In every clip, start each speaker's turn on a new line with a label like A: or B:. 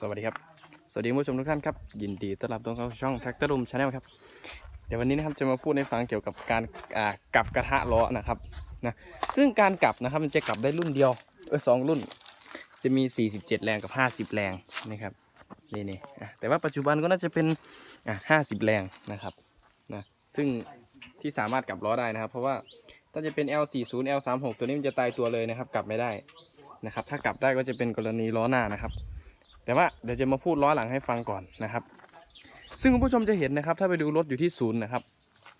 A: สวัสดีครับ สวัสดีผู้ชมทุกท่านครับ ยินดีต้อนรับทุกท่านเข้าช่อง Tractor Room Channel ครับ เดี๋ยววันนี้นะครับจะมาพูดในฟังเกี่ยวกับการอ่ากลับกระทะล้อนะครับนะซึ่งการกลับนะครับมันจะกลับได้รุ่นเดียวเออสองรุ่น จะมี 47 แรงกับ 50 แรงนะครับนี่นี่แต่ว่าปัจจุบันก็น่าจะเป็นอะ50 แรงนะครับนะซึ่งที่สามารถกลับล้อได้นะครับ เพราะว่าถ้าจะเป็น L40 L36 ตัวนี้มันจะตายตัวเลยนะครับ กลับไม่ได้นะครับ ถ้ากลับได้ก็จะเป็นกรณีล้อหน้านะครับ แต่ว่าเดี๋ยวจะมาพูดล้อหลังให้ฟังก่อนนะครับ ซึ่งคุณผู้ชมจะเห็นนะครับ ถ้าไปดูรถอยู่ที่ศูนย์นะครับ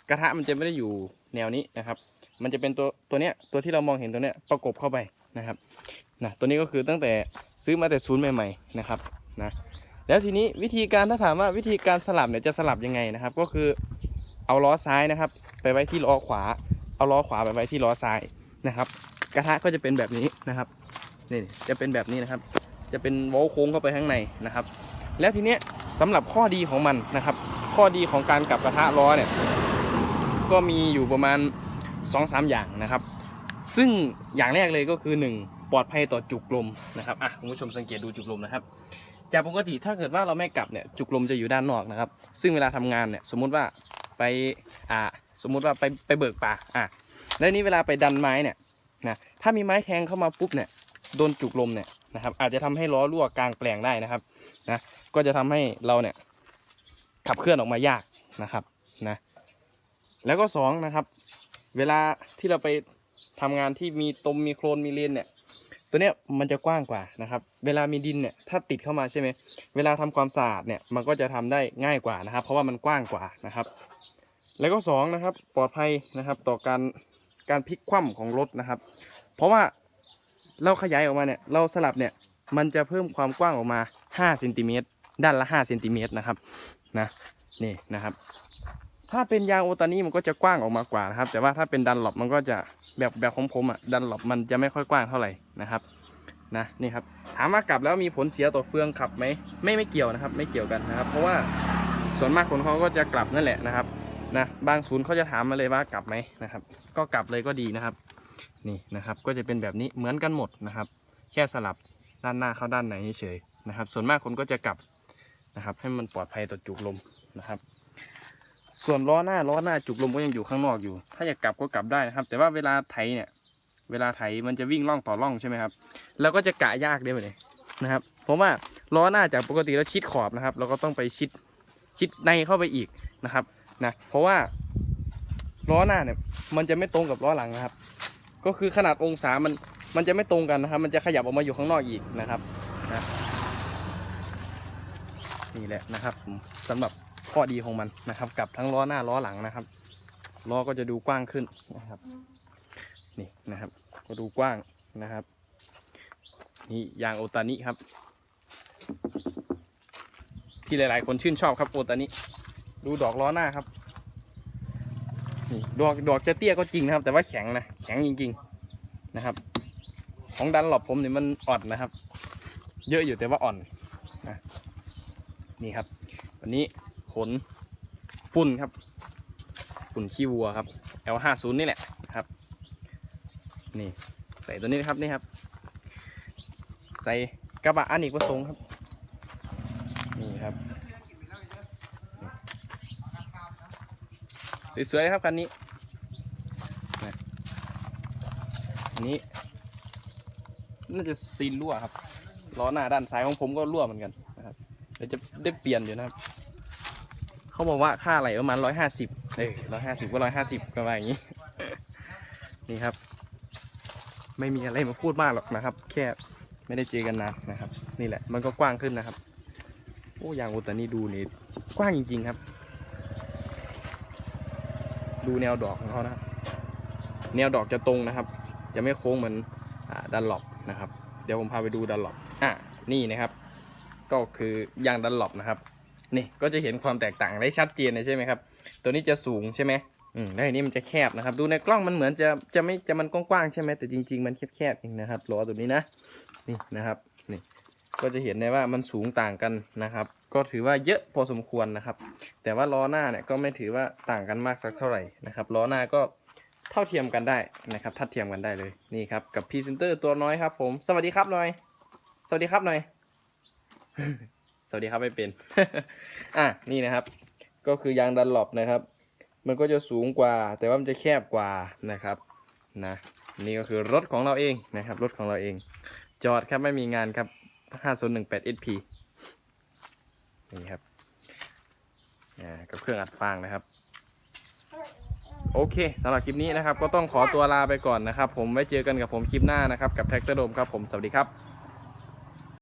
A: กระทะมันจะไม่ได้อยู่แนวนี้นะครับ มันจะเป็นตัวตัวเนี้ยตัวที่เรามองเห็นตัวเนี้ยประกบเข้าไปนะครับนะตัวนี้ก็คือตั้งแต่ซื้อมาแต่ศูนย์ใหม่ๆนะครับนะแล้วทีนี้วิธีการถ้าถามว่าวิธีการสลับเนี่ยจะสลับยังไงนะครับ ก็คือเอาล้อซ้ายนะครับ ไปไว้ที่ล้อขวา เอาล้อขวาไปไว้ที่ล้อซ้ายนะครับ กระทะก็จะเป็นแบบนี้นะครับนี่จะเป็นแบบนี้นะครับ จะเป็นโวลโค้งเข้าไปข้างในนะครับ แล้วทีเนี้ยสำหรับข้อดีของมันนะครับ ข้อดีของการกลับกระทะล้อเนี่ยก็มีอยู่ประมาณ2อสอย่างนะครับ ซึ่งอย่างแรกเลยก็คือ 1 ปลอดภัยต่อจุกลมนะครับอะคุณผู้ชมสังเกตดูจุกลมนะครับจากปกติถ้าเกิดว่าเราไม่กลับเนี่ยจุกลมจะอยู่ด้านนอกนะครับ ซึ่งเวลาทำงานเนี่ยสมมุติว่าไปอ่าสมมุติว่าไปไปเบิกป่าอะแล้วนี้เวลาไปดันไม้เนี่ยนะถ้ามีไม้แทงเข้ามาปุ๊บเนี่ยโดนจุกลมเนี่ย นะครับ อาจจะทำให้ล้อรั่วกลางแปลงได้นะครับนะก็จะทำให้เราเนี่ยขับเคลื่อนออกมายากนะครับนะแล้วก็สองนะครับ เวลาที่เราไปทำงานที่มีตมมีโคลนมีเลนเนี่ย ตัวเนี้ยมันจะกว้างกว่านะครับ เวลามีดินเนี่ยถ้าติดเข้ามาใช่ไหมเวลาทำความสะอาดเนี่ยมันก็จะทำได้ง่ายกว่านะครับ เพราะว่ามันกว้างกว่านะครับ แล้วก็สองนะครับปลอดภัยนะครับต่อการการพลิกคว่ำของรถนะครับ เพราะว่า เราขยายออกมาเนี่ยเราสลับเนี่ยมันจะเพิ่มความกว้างออกมา5เซนติเมตรด้านละ5เซนติเมตรนะครับนะนี่นะครับ ถ้าเป็นยางโอตานี่มันก็จะกว้างออกมากว่านะครับ แต่ว่าถ้าเป็นดันหลบมันก็จะแบบแบบของผมอะดันหลบมันจะไม่ค่อยกว้างเท่าไหร่นะครับนะนี่ครับถามว่ากลับแล้วมีผลเสียต่อเฟืองขับไหมไม่ไม่เกี่ยวนะครับ ไม่เกี่ยวกันนะครับ เพราะว่าส่วนมากคนเขาก็จะกลับนั่นแหละนะครับนะบางศูนย์เขาจะถามมาเลยว่ากลับไหมนะครับ ก็กลับเลยก็ดีนะครับ นี่นะครับก็จะเป็นแบบนี้เหมือนกันหมดนะครับ แค่สลับด้านหน้าเข้าด้านในเฉยๆนะครับ ส่วนมากคนก็จะกลับนะครับ ให้มันปลอดภัยต่อจุกลมนะครับ ส่วนล้อหน้าล้อหน้าจุกลมก็ยังอยู่ข้างนอกอยู่ ถ้าอยากกลับก็กลับได้นะครับ แต่ว่าเวลาไถเนี่ยเวลาไถมันจะวิ่งล่องต่อล่องใช่ไหมครับแล้วก็จะกะยากด้วเลยนะครับเพราะว่าล้อหน้าจากปกติแล้วชิดขอบนะครับ เราก็ต้องไปชิดชิดในเข้าไปอีกนะครับนะเพราะว่าล้อหน้าเนี่ยมันจะไม่ตรงกับล้อหลังนะครับ ก็คือขนาดองศามันมันจะไม่ตรงกันนะครับ มันจะขยับออกมาอยู่ข้างนอกอีกนะครับนะนี่แหละนะครับผมสำหรับข้อดีของมันนะครับ กับทั้งล้อหน้าล้อหลังนะครับล้อก็จะดูกว้างขึ้นนะครับ นี่นะครับ ก็ดูกว้างนะครับ นี่ยางโอตานิครับ ที่หลาย ๆ คนชื่นชอบครับโอตานิดูดอกล้อหน้าครับ ดอกดอกจะเตี้ยก็จริงนะครับ แต่ว่าแข็งนะแข็งจริง ๆนะครับ ของดันหลบผมเนี่ยมันอ่อนนะครับ เยอะอยู่แต่ว่าอ่อนนะนี่ครับ วันนี้ขนฝุ่นครับฝุ่นขี้วัวครับ L50 นี่แหละครับ นี่ใส่ตัวนี้นะครับนี่ครับ ใส่กระบะอันอีกประสงค์ครับ นี่ครับ สวยๆครับคันนี้นะอันนี้น่าจะซีนรั่วครับล้อหน้าด้านซ้ายของผมก็รั่วเหมือนกันนะครับเดี๋ยวจะได้เปลี่ยนอยู่นะครับ เขาบอกว่าค่าไหลประมาณร้อยห้าสิบเออร้อยห้าสิบก็ร้อยห้าสิบก็ว่าณอย่างนี้ นี่ครับ ไม่มีอะไรมาพูดมากหรอกนะครับ แค่ไม่ได้เจอกันนานนะครับ นี่แหละมันก็กว้างขึ้นนะครับ โอ้ยางอุตานี่ดูนี่กว้างจริง ๆ ครับ ดูแนวดอกของเขานะครับ แนวดอกจะตรงนะครับ จะไม่โค้งเหมือนอดันหลบนะครับ เดี๋ยวผมพาไปดูดันหลบอะนี่นะครับ ก็คือยางดันหลบนะครับ นี่ก็จะเห็นความแตกต่างได้ชัดเจนเลยใช่ไหมครับ ตัวนี้จะสูงใช่ไหมอืมแล้วอันนี้มันจะแคบนะครับ ดูในกล้องมันเหมือนจะจะไม่จะมันกว้างๆใช่ไหมแต่จริง ๆ มันแคบๆเองนะครับล้อตัวนี้นะ นี่นะครับ นี่ก็จะเห็นได้ว่ามันสูงต่างกันนะครับ ก็ถือว่าเยอะพอสมควรนะครับ แต่ว่าล้อหน้าเนี่ยก็ไม่ถือว่าต่างกันมากสักเท่าไหร่นะครับล้อหน้าก็เท่าเทียมกันได้นะครับทัดเทียมกันได้เลยนี่ครับกับพรีเซนเตอร์ตัวน้อยครับ ผมสวัสดีครับหน่อย สวัสดีครับหน่อย สวัสดีครับไม่เป็นอะนี่นะครับ ก็คือยางดันหลบนะครับ มันก็จะสูงกว่า แต่ว่ามันจะแคบกว่านะครับนะนี่ก็คือรถของเราเองนะครับ รถของเราเอง จอดครับไม่มีงานครับ 5018 SP นี่ครับอ่กับเครื่องอัดฟางนะครับ โอเคสำหรับคลิปนี้นะครับ ก็ต้องขอตัวลาไปก่อนนะครับ ผมไว้เจอกันกับผมคลิปหน้านะครับ กับแท็กเตอร์โดมครับผมสวัสดีครับ